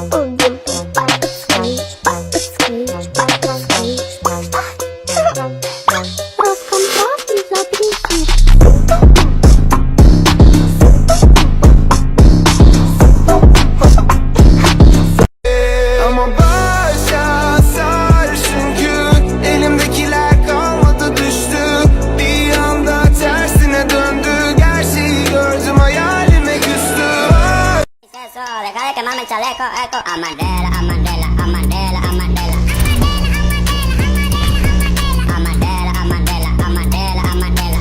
Oh, yeah. quemarme el chaleco, eco. Amadela, Amadela, Amadela, Amadela. Amadela, Amadela, Amadela, Amadela.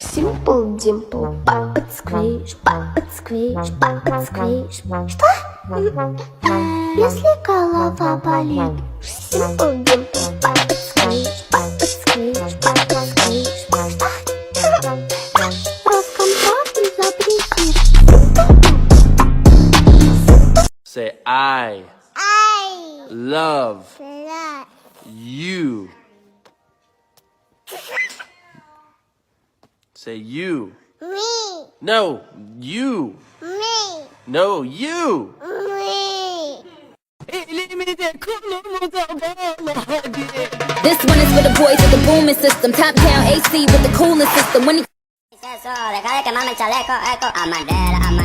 Simple dimple, папа squish, папа squish, папа squish. Что? Если голова болит. Simple dimple, папа squish, папа squish, папа squish. Что? Роскомздрав не запретит. Say I I love love you. Say you. me, No, you. me, No, you. me. This one is for the boys with the booming system. Top down AC with the cooling system. When he Amadela,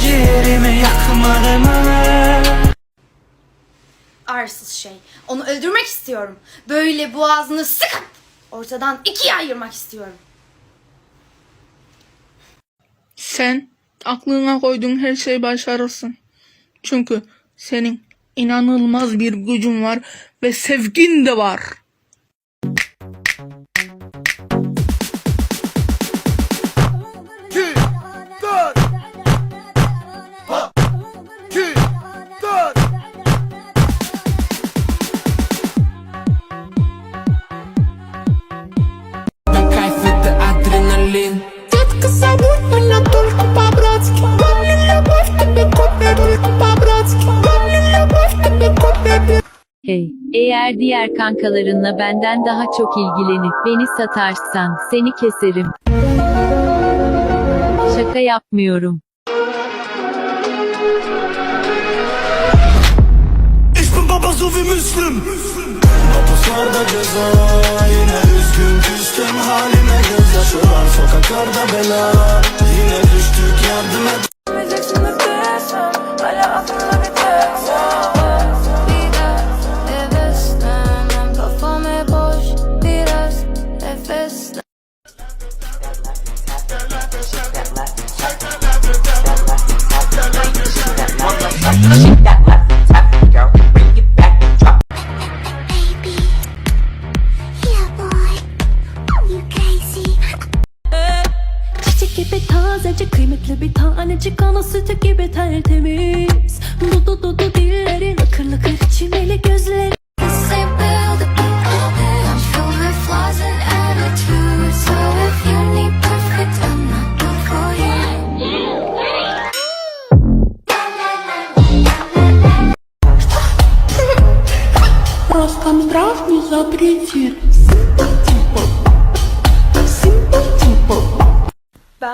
ciğerimi yakmadı mı? arsız şey. Onu öldürmek istiyorum. Böyle boğazını sıkıp ortadan ikiye ayırmak istiyorum. Sen aklına koyduğun her şeyi başarırsın. Çünkü senin inanılmaz bir gücün var ve sevgin de var. Hey, eğer diğer kankalarınla benden daha çok ilgilenip beni satarsan seni keserim. Şaka yapmıyorum. Ich bin Baba so wie Müslüm Mapuslarda ceza Yeah,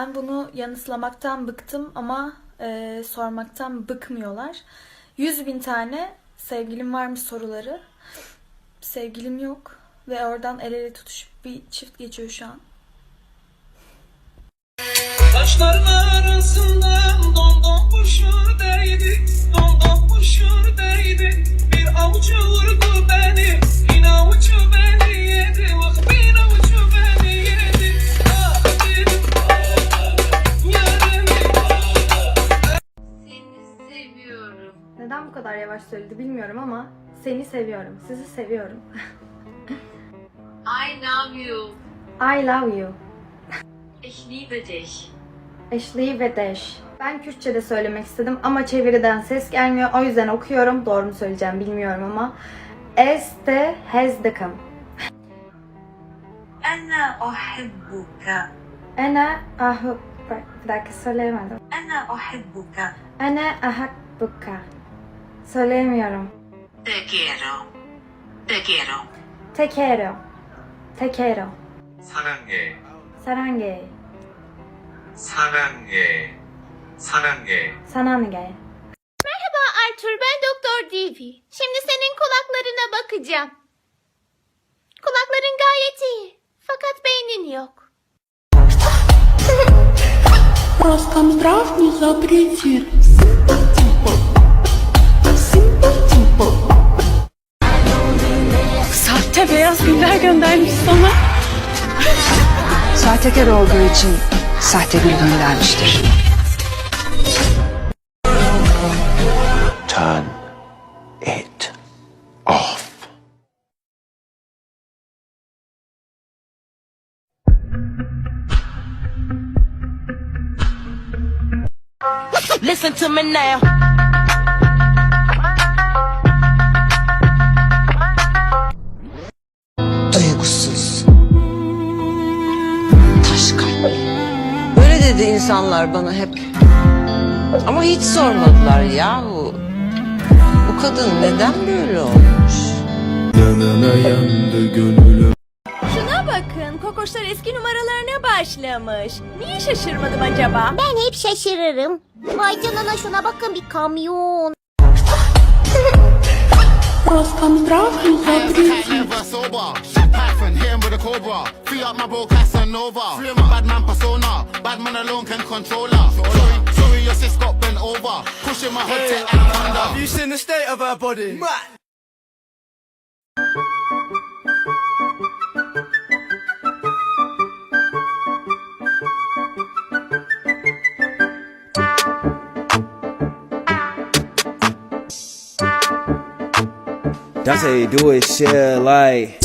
Ben bunu yanıtlamaktan bıktım ama e, sormaktan bıkmıyorlar. 100 bin tane sevgilim var mı soruları. Sevgilim yok ve oradan el ele tutuşup bir çift geçiyor şu an. Taşların arasından dondon kuşu değdi, dondon kuşu değdi. Bir avuca vurdu kadar yavaş söyledi bilmiyorum ama seni seviyorum. Sizi seviyorum. I love you. I love you. Ich liebe dich. Ich liebe dich. Ben Kürtçe'de söylemek istedim ama çeviriden ses gelmiyor. O yüzden okuyorum. Doğru mu söyleyeceğim bilmiyorum ama. Este hezdekam. Ana ohibbuka. Ana ahubbuka. Bir dakika söyleyemedim. Ana ohibbuka. Ana ahubbuka. Söyleyemiyorum. Te quiero. Te quiero. Tekero. Tekero. 사랑해, Sarange. 사랑해, 사랑해. Sanange. Arthur ben Doktor Divi. Şimdi senin kulaklarına bakacağım. Kulakların gayet iyi. Fakat beynin yok. Sahte Beyaz güller göndermiş sana. Sahtekar olduğu için sahte gül göndermiştir. Turn it off. Listen to me now. Dedi insanlar bana hep. Ama hiç sormadılar yahu. Bu kadın neden böyle olmuş? Yanına yandı gönlüm Şuna bakın. Kokoşlar eski numaralarına başlamış. Niye şaşırmadım acaba? Ben hep şaşırırım. Vay canına şuna bakın bir kamyon. sober Shit Python, hit him with a cobra. Free up my bro Casanova. Free my bad man persona Bad man alone can control her. Sorry, sorry your sis got bent over. Pushing my hot tech and thunder Have you seen the state of her body? That's how you do it, shit. Like,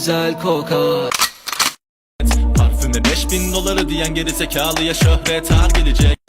Güzel kokar. Parfüme 5000 doları diyen geri zekalıya şöhret har gelecek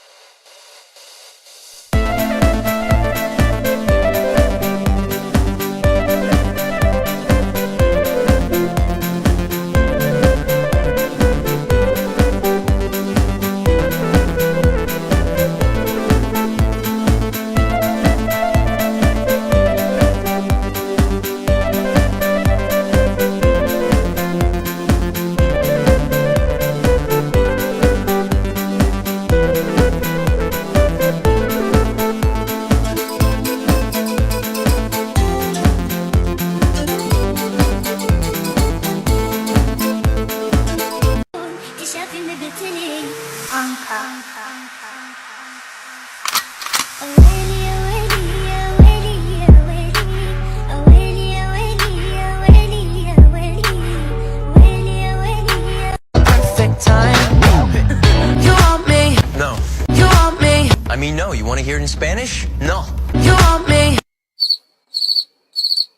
I mean, no. You want to hear it in Spanish? No. You want me.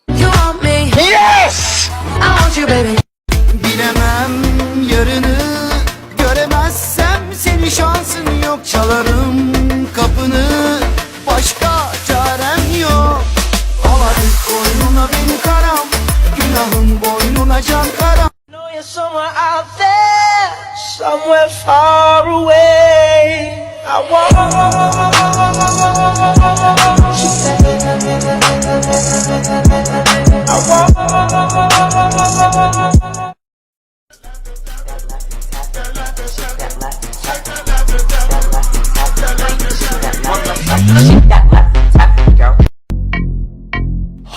You want me. Yes. I want you, baby. Yok Çalarım kapını. Başka çarem yok. Hadi koynuna beni karam Günahın boynuna can karam. Somewhere out there, somewhere far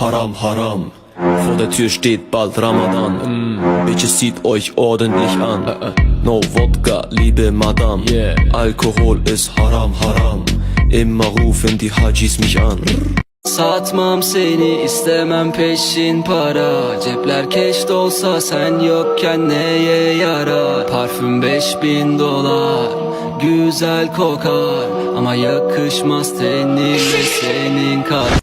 Haram haram Vor der Tür steht bald Ramadan. Mm. Bitches zieht euch ordentlich an. No Wodka, liebe Madame. Alkohol ist haram, haram. Immer rufen die Hajis mich an. Satmam seni istemem peşin para Cepler keş dolsa sen yokken neye yarar Parfüm 5000 dolar Güzel kokar Ama yakışmaz tenine senin kar